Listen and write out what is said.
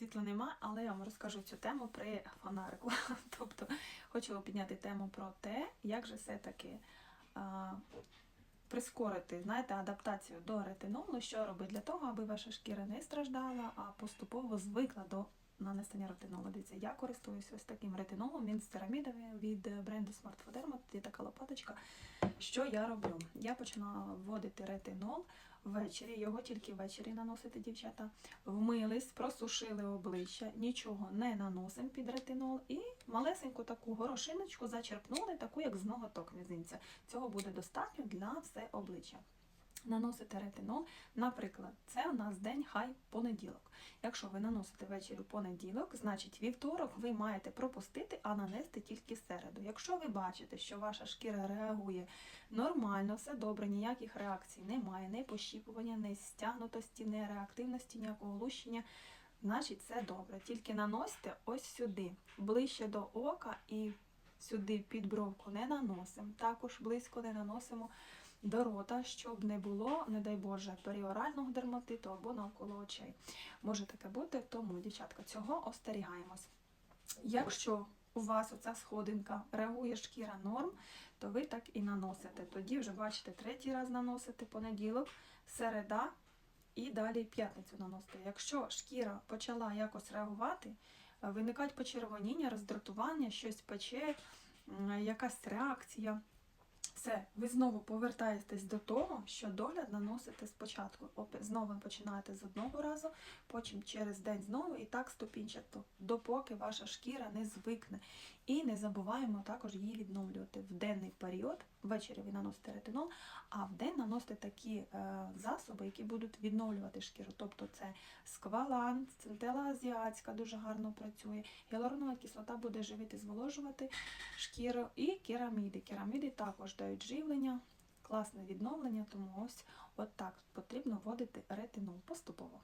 світла нема, але я вам розкажу цю тему при фонарику. Тобто хочу підняти тему про те, як же все-таки а, прискорити знаєте, адаптацію до ретинолу, що робити для того, аби ваша шкіра не страждала, а поступово звикла до нанесення ретинолу. Дивіться, я користуюся ось таким ретинолом, він з церамідами від бренду Smart Foderma, тут є така лопаточка. Що я роблю? Я починала вводити ретинол ввечері, його тільки ввечері наносити дівчата. Вмились, просушили обличчя, нічого не наносимо під ретинол і малесеньку таку горошиночку зачерпнули, таку як з ноготок мізинця. Цього буде достатньо для все обличчя. Наносите ретинол, наприклад, це у нас день хай понеділок. Якщо ви наносите ввечері понеділок, значить вівторок ви маєте пропустити, а нанести тільки середу. Якщо ви бачите, що ваша шкіра реагує нормально, все добре, ніяких реакцій немає, не пощіпування, не стягнутості, не реактивності, ніякого лущення, значить це добре. Тільки наносьте ось сюди, ближче до ока і сюди під бровку не наносимо. Також близько не наносимо до рота, щоб не було, не дай Боже, періорального дерматиту або навколо очей. Може таке бути, тому, дівчатка, цього остерігаємось. Якщо у вас оця сходинка реагує шкіра норм, то ви так і наносите. Тоді вже бачите, третій раз наносите понеділок, середа і далі п'ятницю наносите. Якщо шкіра почала якось реагувати, виникають почервоніння, роздратування, щось пече, якась реакція. Все, ви знову повертаєтесь до того, що догляд наносите спочатку. Знову починаєте з одного разу, потім через день знову і так ступінчато, допоки ваша шкіра не звикне. І не забуваємо також її відновлювати в денний період. Ввечері ви наносите ретинол, а в день наносите такі е, засоби, які будуть відновлювати шкіру. Тобто це сквалан, центела азіатська дуже гарно працює, гіалуронова кислота буде живити, зволожувати шкіру і кераміди. Кераміди також дають живлення, класне відновлення, тому ось от так потрібно вводити ретинол поступово.